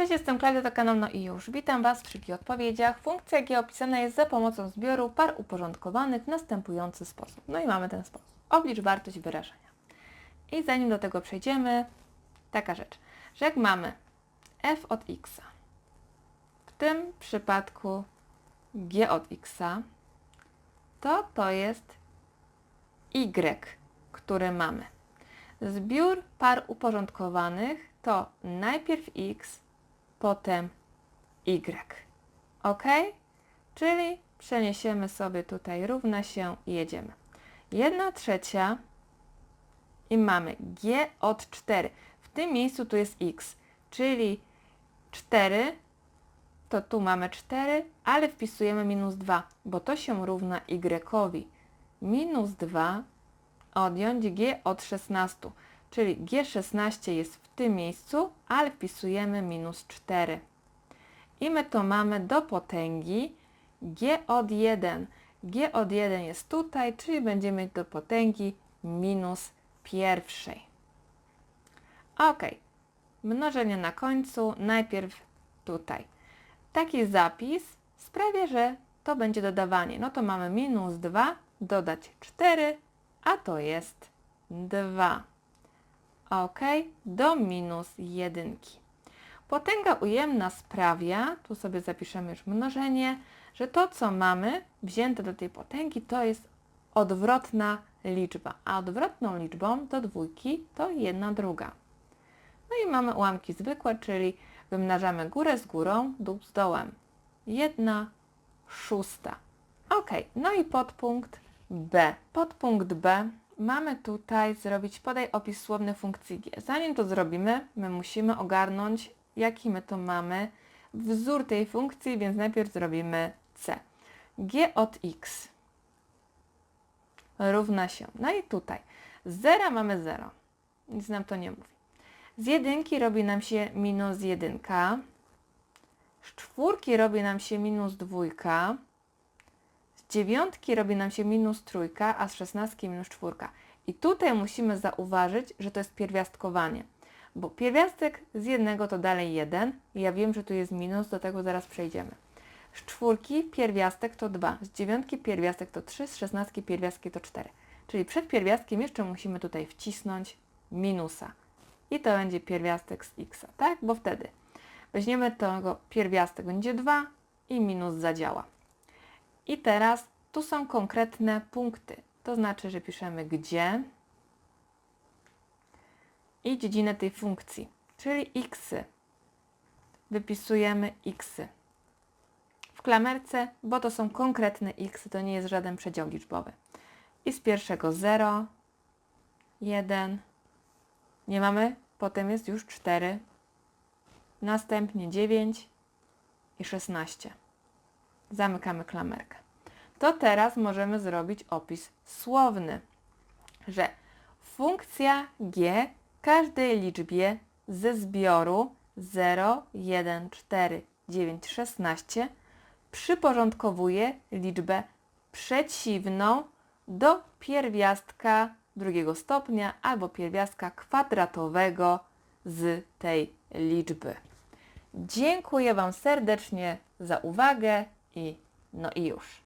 Cześć, jestem Klaudia, to kanał No i już. Witam Was szybkich odpowiedziach. Funkcja G opisana jest za pomocą zbioru par uporządkowanych w następujący sposób. No i mamy ten sposób. Oblicz wartość wyrażenia. I zanim do tego przejdziemy, taka rzecz, że jak mamy f od x, w tym przypadku g od x, to to jest y, który mamy. Zbiór par uporządkowanych to najpierw x, potem y. Ok? Czyli przeniesiemy sobie tutaj równa się i jedziemy. 1 trzecia i mamy g od 4. W tym miejscu tu jest x, czyli 4 to tu mamy 4, ale wpisujemy minus 2, bo to się równa y. Minus 2 odjąć g od 16, czyli g16 jest w tym miejscu, ale wpisujemy minus 4. I my to mamy do potęgi g od 1. g od 1 jest tutaj, czyli będziemy mieć do potęgi minus pierwszej. Ok, mnożenie na końcu, najpierw tutaj. Taki zapis sprawia, że to będzie dodawanie. No to mamy minus 2, dodać 4, a to jest 2. Ok, do minus 1. Potęga ujemna sprawia, tu sobie zapiszemy już mnożenie, że to co mamy wzięte do tej potęgi to jest odwrotna liczba, a odwrotną liczbą do dwójki to jedna druga. No i mamy ułamki zwykłe, czyli wymnażamy górę z górą, dół z dołem. Jedna szósta. Ok, no i podpunkt B. Podpunkt B mamy tutaj zrobić podaj opis słowny funkcji g. Zanim to zrobimy, my musimy ogarnąć, jaki my to mamy wzór tej funkcji, więc najpierw zrobimy c. g od x równa się. No i tutaj z zera mamy 0. Nic nam to nie mówi. Z jedynki robi nam się minus jedynka. Z czwórki robi nam się minus dwójka. Dziewiątki robi nam się minus trójka, a z szesnastki minus czwórka. I tutaj musimy zauważyć, że to jest pierwiastkowanie. Bo pierwiastek z jednego to dalej jeden. I ja wiem, że tu jest minus, do tego zaraz przejdziemy. Z czwórki pierwiastek to 2, z dziewiątki pierwiastek to 3, z szesnastki pierwiastki to 4. Czyli przed pierwiastkiem jeszcze musimy tutaj wcisnąć minusa. I to będzie pierwiastek z x, tak? Bo wtedy weźmiemy tego pierwiastek, będzie 2 i minus zadziała. I teraz tu są konkretne punkty. To znaczy, że piszemy gdzie i dziedzinę tej funkcji, czyli x. Wypisujemy x w klamerce, bo to są konkretne x, to nie jest żaden przedział liczbowy. I z pierwszego 0, 1, nie mamy, potem jest już 4, następnie 9 i 16. Zamykamy klamerkę. To teraz możemy zrobić opis słowny, że funkcja g każdej liczbie ze zbioru 0, 1, 4, 9, 16 przyporządkowuje liczbę przeciwną do pierwiastka drugiego stopnia albo pierwiastka kwadratowego z tej liczby. Dziękuję Wam serdecznie za uwagę i no i już.